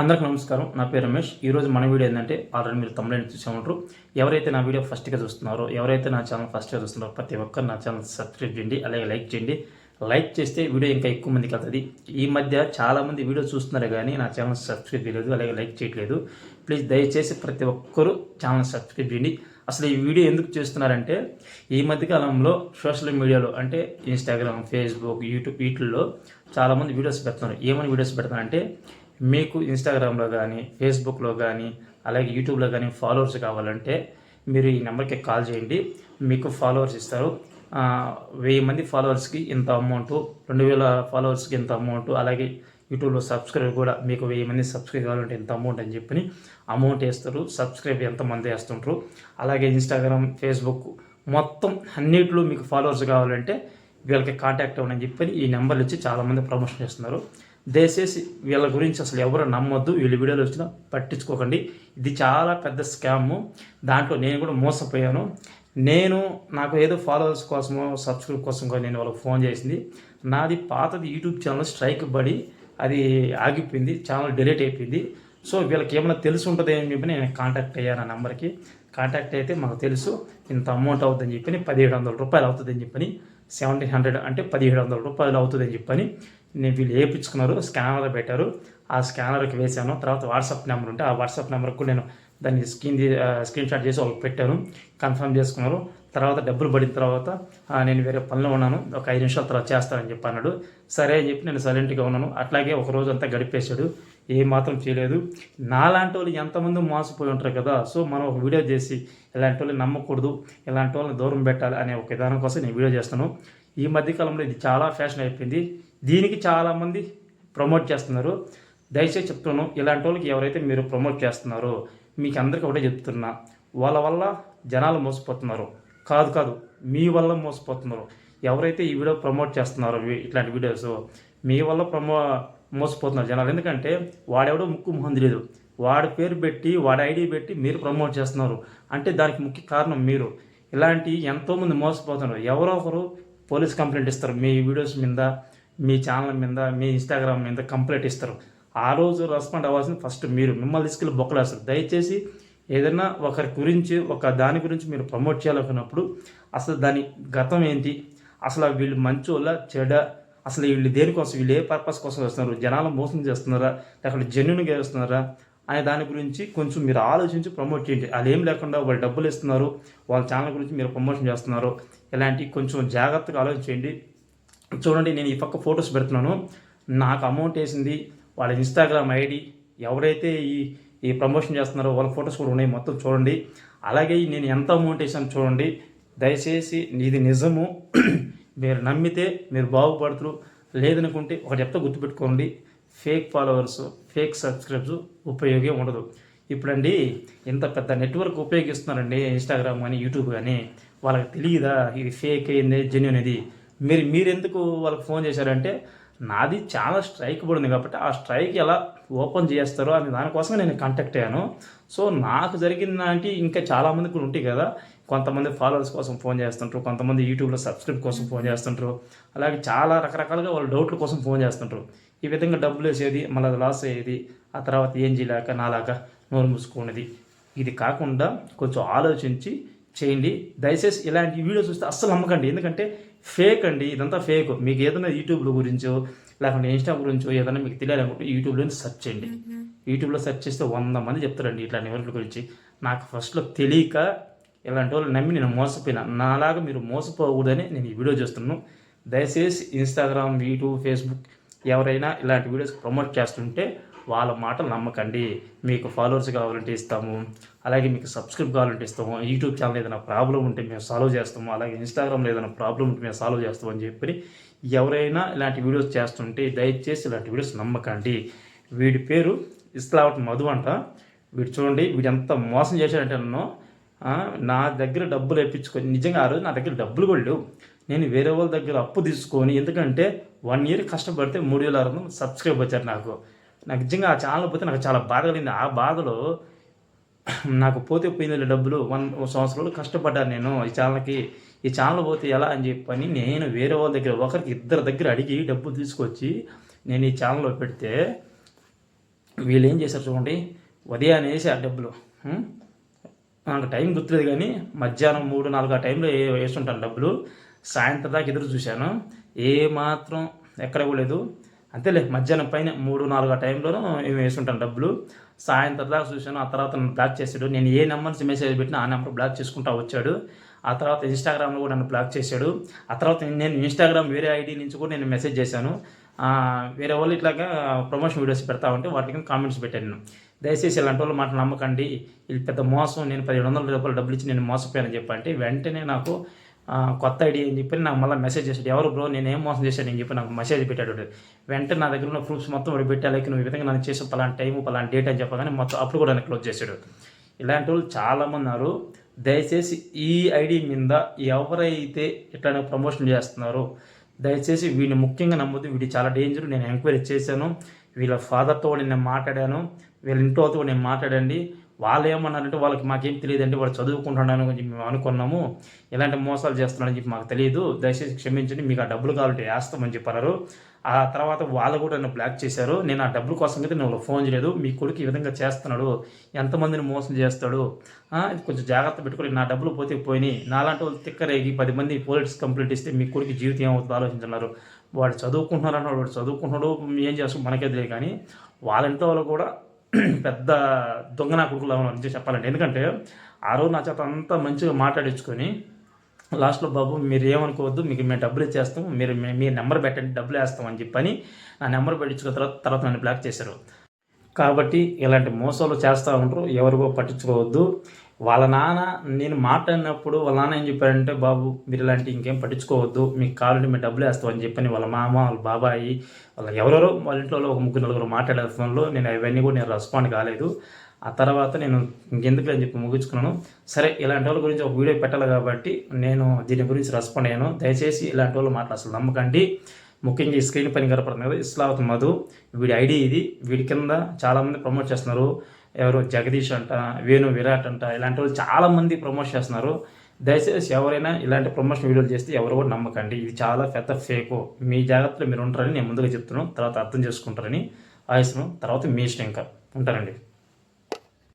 అందరికీ నమస్కారం. నా పేరు రమేష్. ఈరోజు మన వీడియో ఏంటంటే ఆల్రెడీ మీరు తమిళ చూసే ఉంటారు. ఎవరైతే నా వీడియో ఫస్ట్గా చూస్తున్నారో ఎవరైతే నా ఛానల్ ఫస్ట్గా చూస్తున్నారో ప్రతి ఒక్కరు నా ఛానల్ సబ్స్క్రైబ్ చేయండి అలాగే లైక్ చేయండి. లైక్ చేస్తే వీడియో ఇంకా ఎక్కువ మందికి వెళ్తుంది. ఈ మధ్య చాలామంది వీడియో చూస్తున్నారు కానీ నా ఛానల్ సబ్స్క్రైబ్ చేయలేదు అలాగే లైక్ చేయట్లేదు. ప్లీజ్ దయచేసి ప్రతి ఒక్కరూ ఛానల్ సబ్స్క్రైబ్ చేయండి. అసలు ఈ వీడియో ఎందుకు చేస్తున్నారంటే ఈ మధ్యకాలంలో సోషల్ మీడియాలో అంటే ఇన్స్టాగ్రామ్ ఫేస్బుక్ యూట్యూబ్ వీటిల్లో చాలామంది వీడియోస్ పెడుతున్నారు. ఏమని వీడియోస్ పెడతారంటే మీకు ఇన్స్టాగ్రామ్లో కానీ ఫేస్బుక్లో కానీ అలాగే యూట్యూబ్లో కానీ ఫాలోవర్స్ కావాలంటే మీరు ఈ నెంబర్కి కాల్ చేయండి. మీకు ఫాలోవర్స్ ఇస్తారు. వెయ్యి మంది ఫాలోవర్స్కి ఇంత అమౌంట్ రెండు వేల ఫాలోవర్స్కి ఇంత అమౌంట్ అలాగే యూట్యూబ్లో సబ్స్క్రైబ్ కూడా మీకు వెయ్యి మంది సబ్స్క్రైబ్ కావాలంటే ఇంత అమౌంట్ అని చెప్పి అమౌంట్ వేస్తారు. సబ్స్క్రైబ్ ఎంతమంది వేస్తుంటారు? అలాగే ఇన్స్టాగ్రామ్ ఫేస్బుక్ మొత్తం అన్నిట్లో మీకు ఫాలోవర్స్ కావాలంటే వీళ్ళకి కాంటాక్ట్ అవ్వని చెప్పని ఈ నెంబర్లు ఇచ్చి చాలామంది ప్రమోషన్ చేస్తున్నారు. దయచేసి వీళ్ళ గురించి అసలు ఎవరు నమ్మొద్దు. వీళ్ళ వీడియోలు వచ్చినా పట్టించుకోకండి. ఇది చాలా పెద్ద స్కామ్. దాంట్లో నేను కూడా మోసపోయాను. నేను నాకు ఏదో ఫాలోవర్స్ కోసమో సబ్స్క్రైబ్ కోసం కూడా నేను వాళ్ళకి ఫోన్ చేసింది. నాది పాతది యూట్యూబ్ ఛానల్ స్ట్రైక్ పడి అది ఆగిపోయింది. ఛానల్ డిలీట్ అయిపోయింది. సో వీళ్ళకి ఏమైనా తెలిసి ఉంటుంది అని చెప్పి నేను కాంటాక్ట్ అయ్యాను ఆ నెంబర్కి. కాంటాక్ట్ అయితే మాకు తెలుసు. ఇంత అమౌంట్ అవుతుందని చెప్పి పదిహేడు వందల రూపాయలు అవుతుందని చెప్పని సెవెంటీన్ హండ్రెడ్ అంటే పదిహేడు వందల రూపాయలు అవుతుందని చెప్పని నేను వీళ్ళు వేయించుకున్నారు స్కానర్ పెట్టారు. ఆ స్కానర్కి వేశాను. తర్వాత వాట్సాప్ నెంబర్ ఉంటే ఆ వాట్సాప్ నెంబర్కు నేను దాన్ని స్క్రీన్ స్క్రీన్ షాట్ చేసి వాళ్ళకి పెట్టాను. కన్ఫర్మ్ చేసుకున్నారు. తర్వాత డబ్బులు పడిన తర్వాత నేను వేరే పనిలో ఉన్నాను. ఒక ఐదు నిమిషాల తర్వాత చేస్తానని చెప్పి అన్నాడు. సరే అని చెప్పి నేను సైలెంట్గా ఉన్నాను. అట్లాగే ఒక రోజు అంతా గడిపేశాడు. ఏమాత్రం చేయలేదు. నాలాంటి వాళ్ళు ఎంతమంది మోసపోయి ఉంటారు కదా. సో మనం ఒక వీడియో చేసి ఇలాంటి వాళ్ళని నమ్మకూడదు ఇలాంటి వాళ్ళని దూరం పెట్టాలి అనే ఒక విధానం కోసం నేను వీడియో చేస్తాను. ఈ మధ్యకాలంలో ఇది చాలా ఫ్యాషన్ అయిపోయింది. దీనికి చాలామంది ప్రమోట్ చేస్తున్నారు. దయచేసి చెప్తున్నాను ఇలాంటి వాళ్ళకి ఎవరైతే మీరు ప్రమోట్ చేస్తున్నారో మీకు అందరికీ ఒకటే చెప్తున్నా. వాళ్ళ వల్ల జనాలు మోసపోతున్నారు. కాదు కాదు మీ వల్ల మోసపోతున్నారు. ఎవరైతే ఈ వీడియో ప్రమోట్ చేస్తున్నారో ఇట్లాంటి వీడియోస్ మీ వల్ల ప్రమో మోసపోతున్నారు జనాలు. ఎందుకంటే వాడెవడో ముక్కు మొహం తెలియదు. వాడి పేరు పెట్టి వాడి ఐడి పెట్టి మీరు ప్రమోట్ చేస్తున్నారు. అంటే దానికి ముఖ్య కారణం మీరు. ఇలాంటి ఎంతోమంది మోసపోతున్నారు. ఎవరో ఒకరు పోలీస్ కంప్లైంట్ ఇస్తారు. మీ వీడియోస్ మీద మీ ఛానల్ మీద మీ ఇన్స్టాగ్రామ్ మీద కంప్లైంట్ ఇస్తారు. ఆ రోజు రెస్పాండ్ అవ్వాల్సింది ఫస్ట్ మీరు. మిమ్మల్ని తీసుకెళ్ళి బొక్కలేస్తారు దయచేసి ఏదైనా ఒకరి గురించి ఒక దాని గురించి మీరు ప్రమోట్ చేయాలనుకున్నప్పుడు అసలు దాని గతం ఏంటి? అసలు వీళ్ళు మంచోళ్ళ చెడ? అసలు వీళ్ళు దేనికోసం వీళ్ళు ఏ పర్పస్ కోసం వస్తున్నారు? జనాలు మోసం చేస్తున్నారా? లేకపోతే జెన్యున్గా చేస్తున్నారా? అనే దాని గురించి కొంచెం మీరు ఆలోచించి ప్రమోట్ చేయండి. అది ఏం లేకుండా వాళ్ళు డబ్బులు ఇస్తున్నారు. వాళ్ళ ఛానల్ గురించి మీరు ప్రమోషన్ చేస్తున్నారు. ఇలాంటి కొంచెం జాగ్రత్తగా ఆలోచించండి చూడండి నేను ఈ పక్క ఫొటోస్ పెడుతున్నాను. నాకు అమౌంట్ వేసింది. వాళ్ళ ఇన్స్టాగ్రామ్ ఐడి ఎవరైతే ఈ ఈ ప్రమోషన్ చేస్తున్నారో వాళ్ళ ఫొటోస్ కూడా ఉన్నాయి. మొత్తం చూడండి. అలాగే నేను ఎంత అమౌంట్ వేసాను చూడండి. దయచేసి ఇది నిజము. మీరు నమ్మితే మీరు బాగుపడుతురు లేదనుకుంటే ఒకటి చెప్తా గుర్తుపెట్టుకోండి. ఫేక్ ఫాలోవర్స్ ఫేక్ సబ్స్క్రైబ్స్ ఉపయోగం ఉండదు. ఇప్పుడండి ఇంత పెద్ద నెట్వర్క్ ఉపయోగిస్తున్నారండి ఇన్స్టాగ్రామ్ కానీ యూట్యూబ్ కానీ. వాళ్ళకి తెలియదా ఇది ఫేక్ అయింది జెన్యున్ ఇది? మీరు మీరెందుకు వాళ్ళకి ఫోన్ చేశారంటే నాది చాలా స్ట్రైక్ పడింది కాబట్టి ఆ స్ట్రైక్ ఎలా ఓపెన్ చేస్తారో అనే దానికోసం నేను కాంటాక్ట్ అయ్యాను. సో నాకు జరిగిన దాంటి ఇంకా చాలామంది కూడా ఉంటాయి కదా. కొంతమంది ఫాలోవర్స్ కోసం ఫోన్ చేస్తుంటారు కొంతమంది యూట్యూబ్లో సబ్స్క్రైబ్ కోసం ఫోన్ చేస్తుంటారు. అలాగే చాలా రకరకాలుగా వాళ్ళ డౌట్ల కోసం ఫోన్ చేస్తుంటారు. ఈ విధంగా డబ్బులు వేసేది మళ్ళీ అది లాస్ అయ్యేది ఆ తర్వాత ఏం చేయలేక నాలాగా నోరు మూసుకున్నది ఇది కాకుండా కొంచెం ఆలోచించి చేయండి. దయచేసి ఇలాంటి వీడియోస్ చూస్తే అస్సలు నమ్మకండి. ఎందుకంటే ఫేక్ అండి. ఇదంతా ఫేక్ మీకు ఏదైనా యూట్యూబ్లో గురించో లేకుంటే ఇన్స్టా గురించో ఏదైనా మీకు తెలియాలనుకుంటే యూట్యూబ్లో సెర్చ్ చేయండి. యూట్యూబ్లో సెర్చ్ చేస్తే వంద మంది చెప్తారండి ఇట్లాంటి ఎవరి గురించి. నాకు ఫస్ట్లో తెలియక ఇలాంటి వాళ్ళు నమ్మి నేను మోసపోయినా. నాలాగా మీరు మోసపోకూడదని నేను ఈ వీడియో చేస్తున్నాను. దయచేసి ఇన్స్టాగ్రామ్ యూట్యూబ్ ఫేస్బుక్ ఎవరైనా ఇలాంటి వీడియోస్ ప్రమోట్ చేస్తుంటే వాళ్ళ మాటలు నమ్మకండి. మీకు ఫాలోవర్స్ కావాలంటే ఇస్తాము. అలాగే మీకు సబ్స్క్రైబ్ కావాలంటే ఇస్తాము. యూట్యూబ్ ఛానల్ ఏదైనా ప్రాబ్లం ఉంటే మేము సాల్వ్ చేస్తాము. అలాగే ఇన్స్టాగ్రామ్లో ఏదైనా ప్రాబ్లం ఉంటే మేము సాల్వ్ చేస్తాము అని చెప్పి ఎవరైనా ఇలాంటి వీడియోస్ చేస్తుంటే దయచేసి ఇలాంటి వీడియోస్ నమ్మకండి. వీడి పేరు ఇస్లావట్ మధు అంట. వీడు చూడండి వీడు ఎంత మోసం చేశాడంటే నన్ను నా దగ్గర డబ్బులు వేయించుకొని నిజంగా ఆ రోజు నా దగ్గర డబ్బులు కూడా లేవు. నేను వేరే వాళ్ళ దగ్గర అప్పు తీసుకొని ఎందుకంటే వన్ ఇయర్ కష్టపడితే మూడు వేల ఆరు వందలు సబ్స్క్రైబ్ వచ్చారు నాకు. నాకు నిజంగా ఆ ఛానల్ పోతే నాకు చాలా బాధ కలిగింది. ఆ బాధలో నాకు పోతే పోయింది డబ్బులు వన్ సంవత్సరాలు కష్టపడ్డాను నేను ఈ ఛానల్కి ఈ ఛానల్ పోతే ఎలా అని చెప్పని నేను వేరే వాళ్ళ దగ్గర ఒకరికి ఇద్దరు దగ్గర అడిగి డబ్బులు తీసుకొచ్చి నేను ఈ ఛానల్లో పెడితే వీళ్ళు ఏం చేశారు చూడండి. ఉదయాన్నే వేసి ఆ డబ్బులు. నాకు టైం గుర్తులేదు కానీ మధ్యాహ్నం మూడు నాలుగు ఆ టైంలో వేస్తుంటాను డబ్బులు. సాయంత్రం దాకా ఎదురు చూశాను. ఏ మాత్రం ఎక్కడ ఇవ్వలేదు అంతేలే మధ్యాహ్నం పైన మూడు నాలుగు ఆ టైంలో మేము వేస్తుంటాను డబ్బులు. సాయంత్రం దాకా చూశాను ఆ తర్వాత నన్ను బ్లాక్ చేశాడు. నేను ఏ నెంబర్ నుంచి మెసేజ్ పెట్టినా ఆ నెంబర్ బ్లాక్ చేసుకుంటా వచ్చాడు. ఆ తర్వాత ఇన్స్టాగ్రామ్లో కూడా నన్ను బ్లాక్ చేశాడు. ఆ తర్వాత నేను ఇన్స్టాగ్రామ్ వేరే ఐడి నుంచి కూడా నేను మెసేజ్ చేశాను. వేరే వాళ్ళు ఇట్లాగా ప్రమోషన్ వీడియోస్ పెడతా ఉంటే వాటికి కామెంట్స్ పెట్టాను. దయచేసి ఇలాంటి వాళ్ళు మాట నమ్మకండి. ఇది పెద్ద మోసం. నేను పదిహేడు వందల రూపాయలు డబ్బులు ఇచ్చి నేను మోసపోయానని చెప్పంటే వెంటనే నాకు కొత్త ఐడి అని చెప్పి నాకు మళ్ళీ మెసేజ్ చేశాడు. ఎవరు బ్రో నేను ఏం మోసం చేశాను? అని చెప్పి నాకు మెసేజ్ పెట్టాడు వెంటనే నా దగ్గర ఉన్న ప్రూఫ్స్ మొత్తం వాడు పెట్టాలి నువ్వు ఈ విధంగా నన్ను చేసే పలానా టైము పలానా డేట్ అని చెప్పగానే మొత్తం అప్పుడు కూడా నన్ను క్లోజ్ చేశాడు. ఇలాంటి వాళ్ళు చాలామంది ఉన్నారు. దయచేసి ఈ ఐడి మీద ఎవరైతే ఇట్లానే ప్రమోషన్ చేస్తున్నారో దయచేసి వీడిని ముఖ్యంగా నమ్మొద్దు. వీడి చాలా డేంజర్ నేను ఎంక్వైరీ చేశాను. వీళ్ళ ఫాదర్తో నేను మాట్లాడాను. వీళ్ళ ఇంట్లోతో నేను మాట్లాడండి వాళ్ళు ఏమన్నారంటే వాళ్ళకి మాకేం తెలియదండి వాడు చదువుకుంటున్నాను అని చెప్పి మేము అనుకున్నాము. ఇలాంటి మోసాలు చేస్తున్నాడని చెప్పి మాకు తెలియదు. దయచేసి క్షమించండి మీకు ఆ డబ్బులు కావాలంటే వేస్తామని చెప్పారు ఆ తర్వాత వాళ్ళు కూడా నన్ను బ్లాక్ చేశారు. నేను ఆ డబ్బుల కోసం అయితే నేను ఫోన్ చేయలేదు. మీ కొడుకు ఈ విధంగా చేస్తున్నాడు. ఎంతమందిని మోసం చేస్తాడు? ఇది కొంచెం జాగ్రత్త పెట్టుకొని నా డబ్బులు పోతే పోయినాయి. నాలాంటి వాళ్ళు తిక్కరేగి పది మంది పోలీస్ కంప్లీట్ ఇస్తే మీ కొడుకు జీవితం ఏమవుతుందో ఆలోచించున్నారు. వాడు చదువుకుంటున్నారు అన్నాడు వాడు చదువుకుంటున్నాడు. ఏం చేస్తాం మనకే తెలియదు కానీ వాళ్ళంతా వాళ్ళు కూడా పెద్ద దొంగ నా ఉన్నాను అని చెప్పాలండి ఎందుకంటే ఆ రోజు నా చేత అంతా మంచిగా మాట్లాడించుకొని లాస్ట్లో బాబు మీరు ఏమనుకోవద్దు మీకు మేము డబ్బులు ఇచ్చేస్తాం మీరు మీ నెంబర్ పెట్టండి డబ్బులు వేస్తాం అని చెప్పని నా నెంబర్ పెట్టించుకున్న తర్వాత తర్వాత నన్ను బ్లాక్ చేశారు. కాబట్టి ఇలాంటి మోసాలు చేస్తూ ఉంటారు ఎవరికో పట్టించుకోవద్దు. వాళ్ళ నాన్న నేను మాట్లాడినప్పుడు వాళ్ళ నాన్న ఏం చెప్పారంటే బాబు మీరు ఇలాంటి ఇంకేం పట్టించుకోవద్దు. మీకు కావాలంటే మీ డబ్బులు వేస్తాం అని చెప్పని వాళ్ళ మామ వాళ్ళ బాబాయి వాళ్ళ ఎవరెవరో వాళ్ళ ఇంట్లో ఒక ముగ్గురు నలుగురు మాట్లాడే ఫోన్లో. నేను అవన్నీ కూడా నేను రెస్పాండ్ కాలేదు. ఆ తర్వాత నేను ఇంకెందుకు అని చెప్పి ముగించుకున్నాను. సరే ఇలాంటి వాళ్ళ గురించి ఒక వీడియో పెట్టాలి కాబట్టి నేను దీని గురించి రెస్పాండ్ అయ్యాను. దయచేసి ఇలాంటి వాళ్ళు మాటలు అసలు నమ్మకండి. ముఖ్యంగా ఈ స్క్రీన్ పైన కనపడుతుంది కదా ఇస్లావత్ మధు. వీడి ఐడి ఇది. వీడి కింద చాలామంది ప్రమోట్ చేస్తున్నారు. ఎవరు జగదీష్ అంట వేణు విరాట్ అంట ఇలాంటి వాళ్ళు చాలామంది ప్రమోట్ చేస్తున్నారు. దయచేసి ఎవరైనా ఇలాంటి ప్రమోషన్ వీడియోలు చేస్తే ఎవరు కూడా నమ్మకండి. ఇది చాలా పెద్ద ఫేకు మీ జాగ్రత్తలో మీరు ఉంటారని నేను ముందుగా చెప్తున్నాను. తర్వాత అర్థం చేసుకుంటారని ఆయుష్ను తర్వాత మీ ఇష్టం ఇంకా ఉంటారండి.